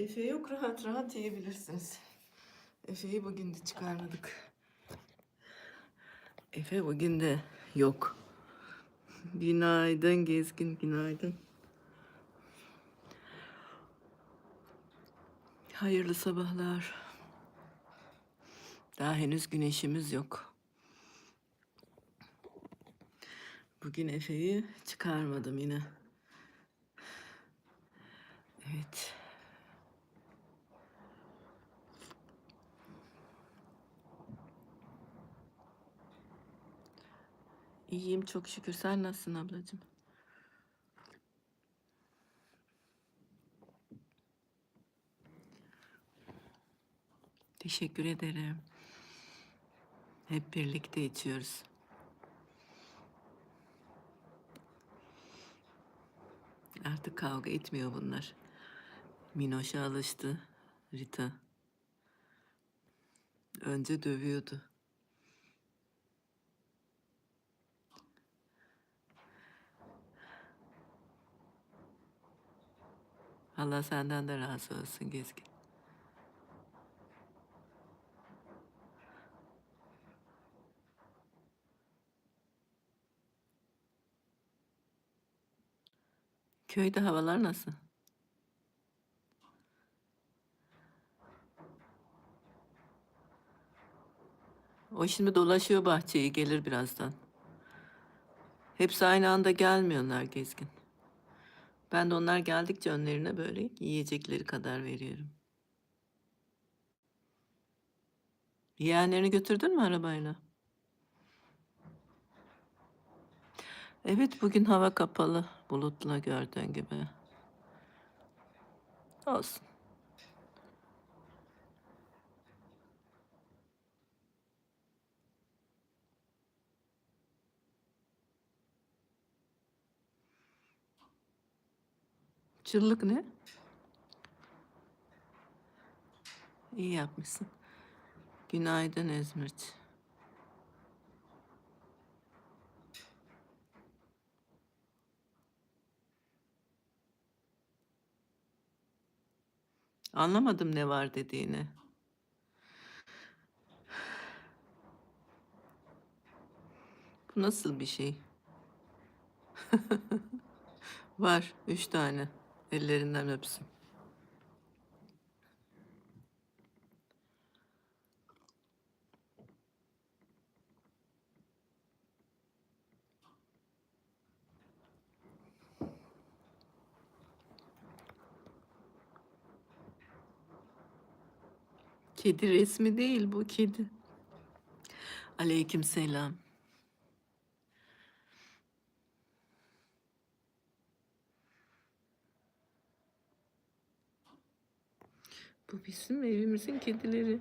Efe yok rahat rahat yiyebilirsiniz. Efe'yi bugün de çıkarmadık. Efe bugün de yok. Günaydın Gezgin, günaydın. Hayırlı sabahlar. Daha henüz güneşimiz yok. Bugün Efe'yi çıkarmadım yine. Evet. İyiyim çok şükür. Sen nasılsın ablacığım? Teşekkür ederim. Hep birlikte içiyoruz. Artık kavga etmiyor bunlar. Minoş'a alıştı Rita. Önce dövüyordu. Allah senden de razı olsun Gezgin. Köyde havalar nasıl? O şimdi dolaşıyor bahçeyi, gelir birazdan. Hepsi aynı anda gelmiyorlar Gezgin. Ben de onlar geldikçe önlerine böyle yiyecekleri kadar veriyorum. Yeğenlerini götürdün mü arabayla? Evet bugün hava kapalı. Bulutla gördüğün gibi. Olsun. Çıllık ne? İyi yapmışsın. Günaydın İzmit. Anlamadım ne var dediğini. Bu nasıl bir şey? Var üç tane. Ellerinden öpsün. Kedi resmi değil bu kedi. Aleyküm selam. Bu bizim evimizin kedileri.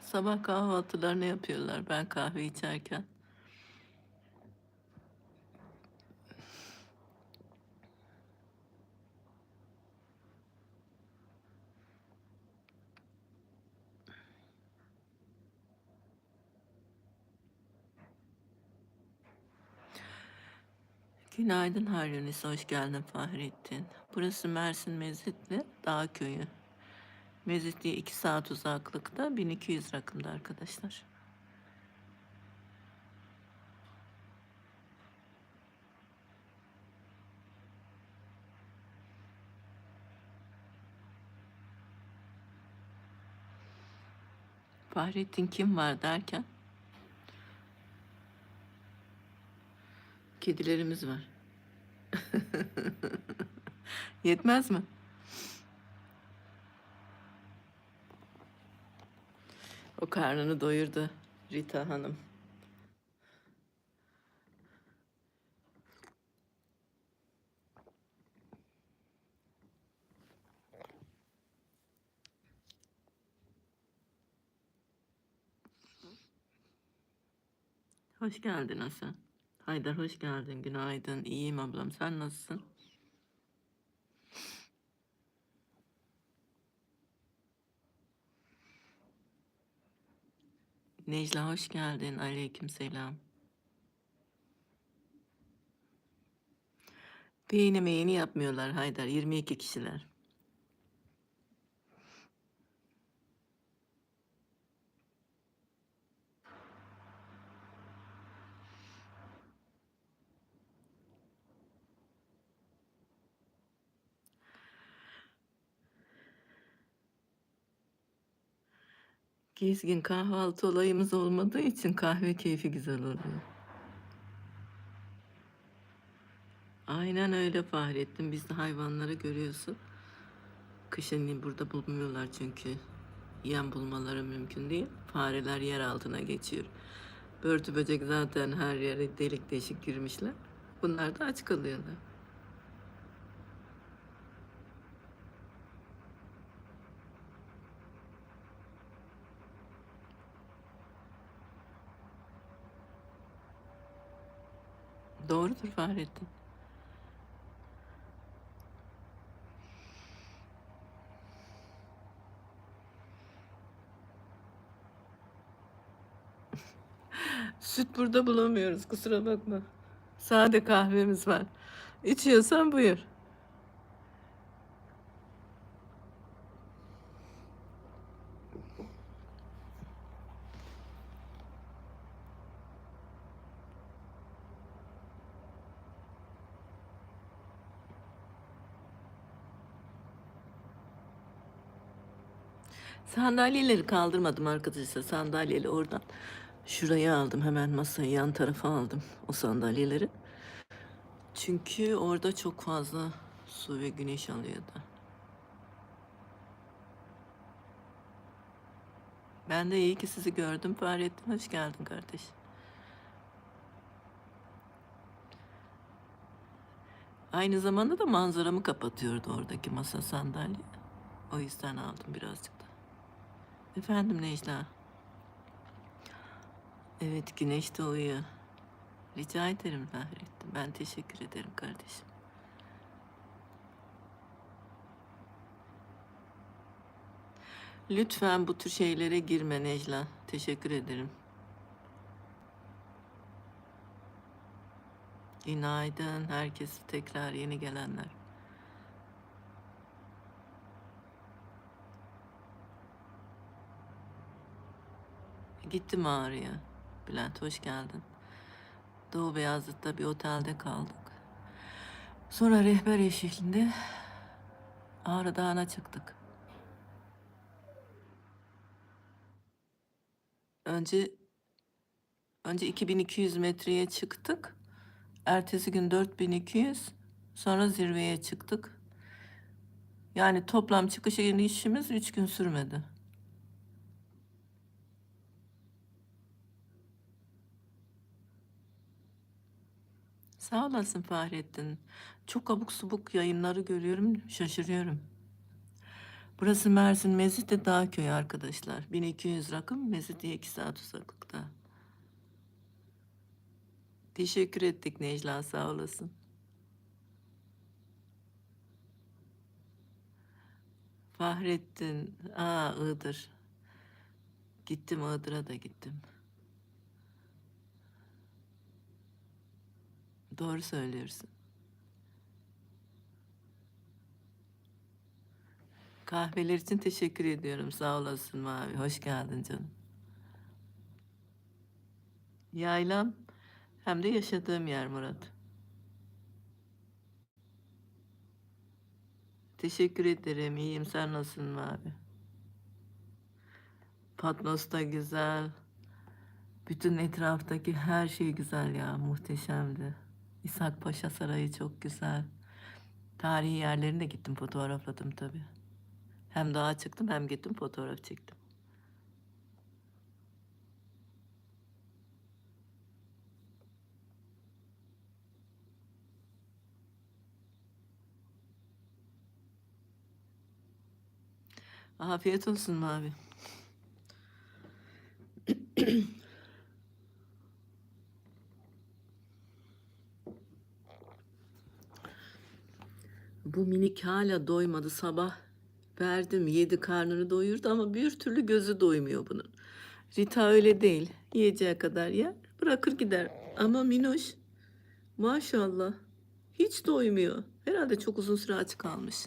Sabah kahvaltılarını yapıyorlar ben kahve içerken. Günaydın Haryunis, hoş geldin Fahrettin. Burası Mersin Mezitli Dağ Köyü. Mezitli'ye 2 saat uzaklıkta 1200 rakımda arkadaşlar. Fahrettin kim var derken kedilerimiz var. Yetmez mi? O karnını doyurdu Rita Hanım. Hoş geldin Hasan. Haydar hoş geldin. Günaydın. İyiyim ablam. Sen nasılsın? Necla hoş geldin. Aleyküm selam. Beğeni meğeni yapmıyorlar Haydar. 22 kişiler. Gezgin kahvaltı olayımız olmadığı için kahve keyfi güzel oluyor. Aynen öyle Fahrettin. Biz de hayvanları görüyorsun. Kışın burada bulmuyorlar çünkü. Yem bulmaları mümkün değil. Fareler yer altına geçiyor. Börtü böcek zaten her yere delik deşik girmişler. Bunlar da aç kalıyorlar. Doğrudur Fahrettin. Süt burada bulamıyoruz kusura bakma. Sade kahvemiz var. İçiyorsan buyur. Sandalyeleri kaldırmadım arkadaşlar. Sandalyeli oradan şuraya aldım. Hemen masayı yan tarafa aldım o sandalyeleri. Çünkü orada çok fazla su ve güneş alıyordu. Ben de iyi ki sizi gördüm. Fahrettin hoş geldin kardeş. Aynı zamanda da manzaramı kapatıyordu oradaki masa sandalye. O yüzden aldım birazcık. Efendim Necla. Evet güneş doğuyor. Rica ederim Fahrettin. Ben teşekkür ederim kardeşim. Lütfen bu tür şeylere girme Necla. Teşekkür ederim. Günaydın herkes tekrar yeni gelenler. Gittim Ağrı'ya. Bülent hoş geldin. Doğu Beyazıt'ta bir otelde kaldık. Sonra rehber eşliğinde Ağrı Dağı'na çıktık. Önce önce 2200 metreye çıktık. Ertesi gün 4200. Sonra zirveye çıktık. Yani toplam çıkış inişimiz 3 gün sürmedi. Sağ olasın Fahrettin. Çok abuk subuk yayınları görüyorum, şaşırıyorum. Burası Mersin Mezitli Dağ Köyü arkadaşlar. 1200 rakım Mezitli'ye 2 saat uzaklıkta. Teşekkür ettik Necla sağ olasın. Fahrettin, aa Iğdır. Gittim Iğdır'a da gittim. Doğru söylüyorsun. Kahveler için teşekkür ediyorum. Sağ olasın Mavi. Hoş geldin canım. Yaylam hem de yaşadığım yer Murat. Teşekkür ederim. İyiyim. Sen nasılsın Mavi? Patmos da güzel. Bütün etraftaki her şey güzel ya. Muhteşemdi. İshak Paşa Sarayı çok güzel. Tarihi yerlerine gittim fotoğrafladım tabii. Hem dağa çıktım hem gittim fotoğraf çektim. Afiyet olsun Mavi. Bu minik hala doymadı sabah. Verdim yedi karnını doyurdu ama bir türlü gözü doymuyor bunun. Rita öyle değil. Yiyeceği kadar yer bırakır gider. Ama Minoş maşallah hiç doymuyor. Herhalde çok uzun süre aç kalmış.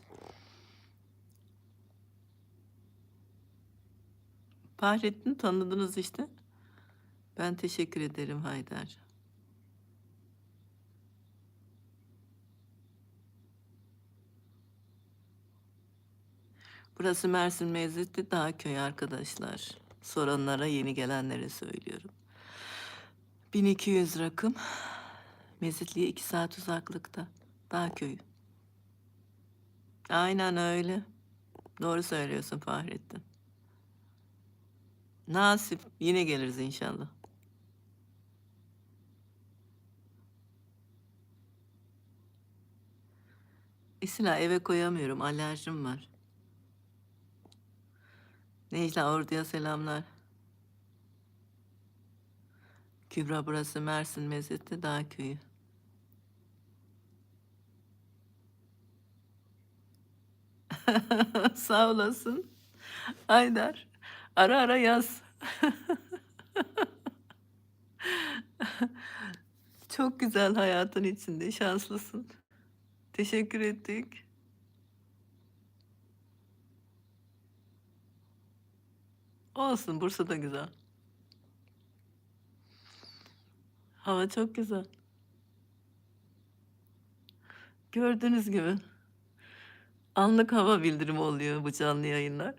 Fahrettin tanıdınız işte. Ben teşekkür ederim Haydar. Burası Mersin Mezitli Dağ Köyü arkadaşlar. Soranlara, yeni gelenlere söylüyorum. 1200 rakım. Mezitli'ye 2 saat uzaklıkta. Dağ köyü. Aynen öyle. Doğru söylüyorsun Fahrettin. Nasip. Yine geliriz inşallah. Esila eve koyamıyorum. Alerjim var. Necla Ordu'ya selamlar. Kübra burası Mersin Mezitli Dağ Köyü. Sağ olasın. Haydar. Ara ara yaz. Çok güzel hayatın içinde. Şanslısın. Teşekkür ettik. Olsun. Bursa da güzel. Hava çok güzel. Gördüğünüz gibi. Anlık hava bildirimi oluyor bu canlı yayınlar.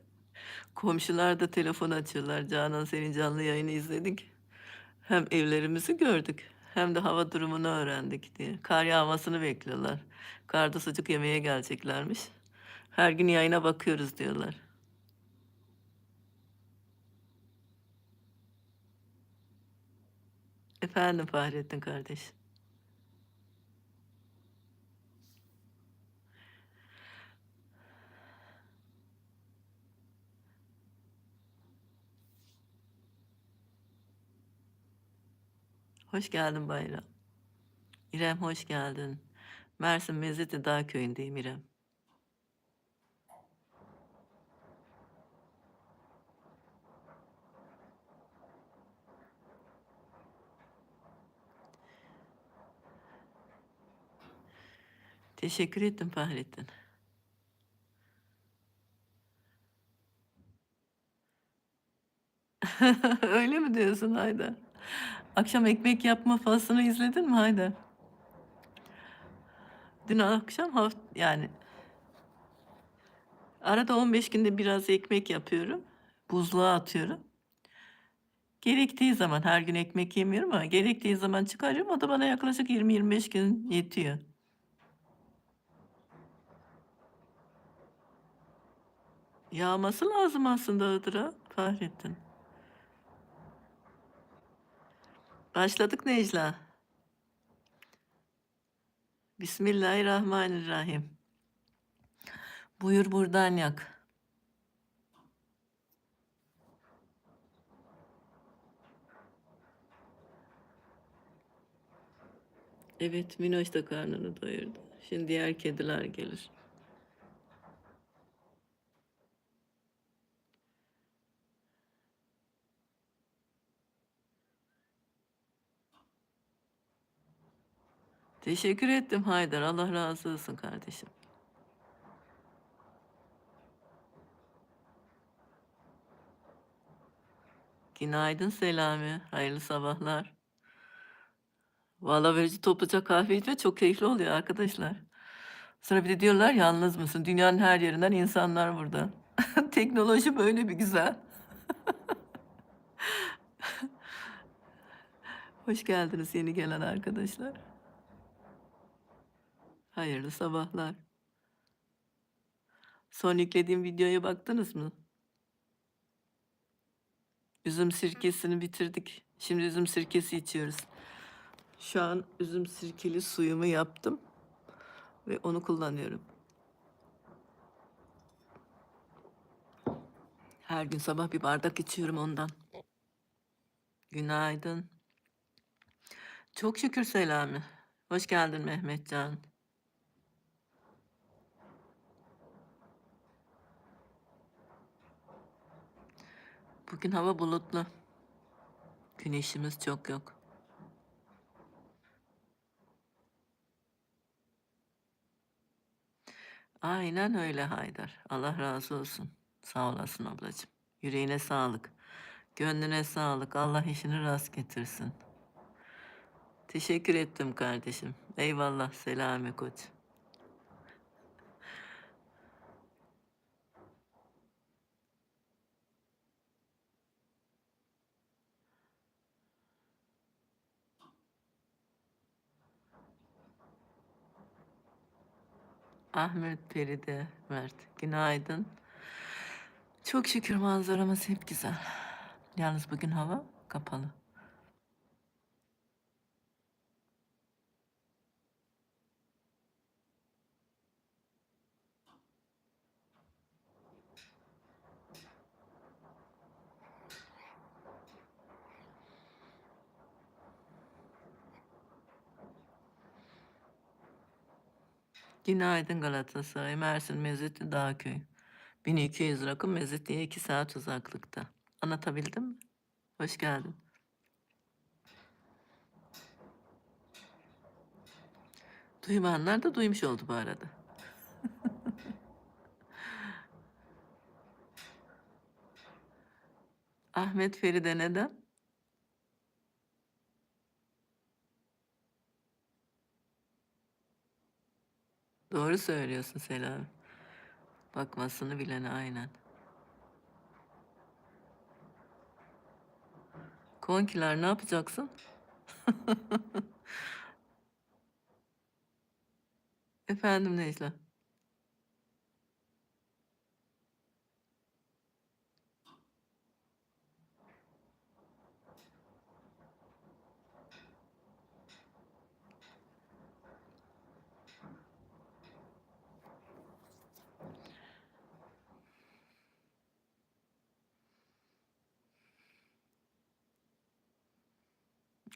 Komşular da telefon açıyorlar. Canan senin canlı yayını izledik. Hem evlerimizi gördük hem de hava durumunu öğrendik diye. Kar yağmasını bekliyorlar. Karda sucuk yemeye geleceklermiş. Her gün yayına bakıyoruz diyorlar. Efendim Fahrettin kardeş. Hoş geldin Bayram. İrem hoş geldin. Mersin Mezitli Dağ Köyü'ndeyim İrem. Teşekkür ettim Fahrettin. Öyle mi diyorsun Haydar? Akşam ekmek yapma faslını izledin mi Haydar? Dün akşam haft yani arada 15 günde biraz ekmek yapıyorum. Buzluğa atıyorum. Gerektiği zaman her gün ekmek yemiyorum ama gerektiği zaman çıkarıyorum. O da bana yaklaşık 20-25 gün yetiyor. Yağması lazım aslında Iğdır'a Fahrettin. Başladık Necla. Bismillahirrahmanirrahim. Buyur buradan yak. Evet, Minoş da karnını doyurdu. Şimdi diğer kediler gelir. Teşekkür ettim Haydar. Allah razı olsun kardeşim. Günaydın Selami. Hayırlı sabahlar. Valla verici topluca kahve içme çok keyifli oluyor arkadaşlar. Sonra bir de diyorlar yalnız mısın? Dünyanın her yerinden insanlar burada. Teknoloji böyle bir güzel. Hoş geldiniz yeni gelen arkadaşlar. Hayırlı sabahlar. Son yüklediğim videoya baktınız mı? Üzüm sirkesini bitirdik. Şimdi üzüm sirkesi içiyoruz. Şu an üzüm sirkeli suyumu yaptım ve onu kullanıyorum. Her gün sabah bir bardak içiyorum ondan. Günaydın. Çok şükür Selami. Hoş geldin Mehmetcan. Bugün hava bulutlu. Güneşimiz çok yok. Aynen öyle Haydar. Allah razı olsun. Sağ olasın ablacığım. Yüreğine sağlık. Gönlüne sağlık. Allah işini rast getirsin. Teşekkür ettim kardeşim. Eyvallah Selami Koç. Ahmet, Feride, Mert. Günaydın. Çok şükür manzaramız hep güzel. Yalnız bugün hava kapalı. Günaydın Galatasaray. Mersin Mezitli Dağköy. 1200 rakım Mezitli'ye 2 saat uzaklıkta. Anlatabildim mi? Hoş geldin. Duymayanlar da duymuş oldu bu arada. Ahmet Feride neden? Doğru söylüyorsun Selami. Bakmasını bilene aynen. Konkiler ne yapacaksın? Efendim Necla.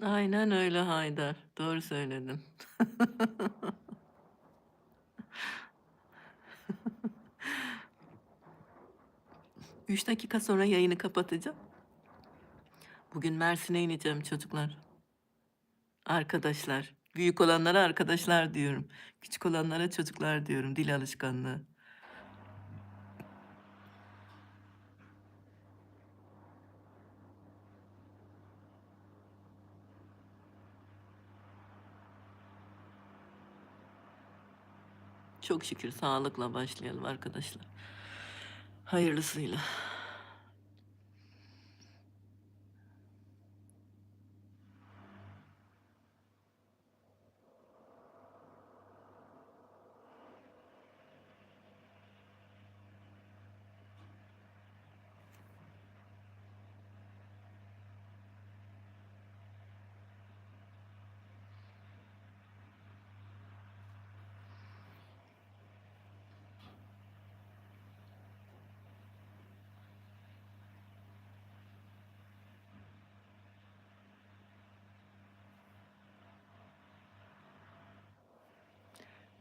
Aynen öyle Haydar. Doğru söyledin. Üç dakika sonra yayını kapatacağım. Bugün Mersin'e ineceğim çocuklar. Arkadaşlar. Büyük olanlara arkadaşlar diyorum. Küçük olanlara çocuklar diyorum. Dil alışkanlığı. Çok şükür sağlıkla başlayalım arkadaşlar. Hayırlısıyla.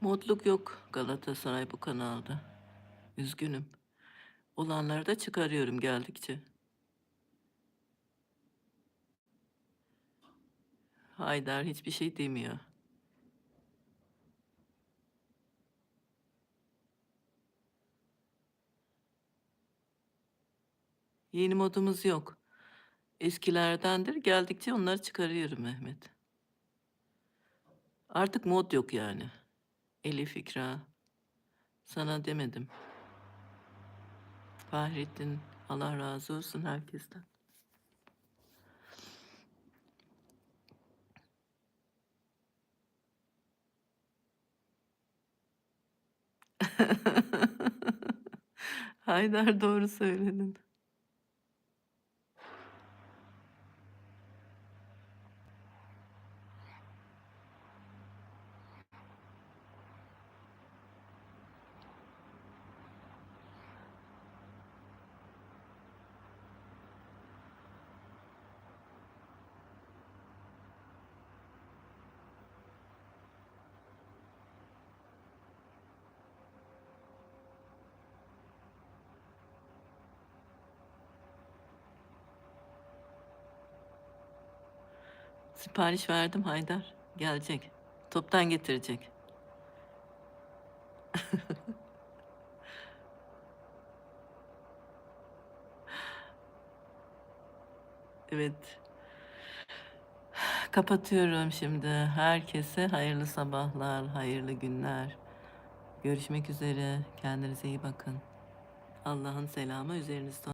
Modluk yok Galatasaray bu kanalda. Üzgünüm. Olanları da çıkarıyorum geldikçe. Haydar hiçbir şey demiyor. Yeni modumuz yok. Eskilerdendir. Geldikçe onları çıkarıyorum Mehmet. Artık mod yok yani. Elif İkra. Sana demedim. Fahrettin Allah razı olsun herkesten. Haydar doğru söyledin. Sipariş verdim Haydar. Gelecek. Toptan getirecek. evet. Kapatıyorum şimdi. Herkese hayırlı sabahlar, hayırlı günler. Görüşmek üzere. Kendinize iyi bakın. Allah'ın selamı üzerinizde.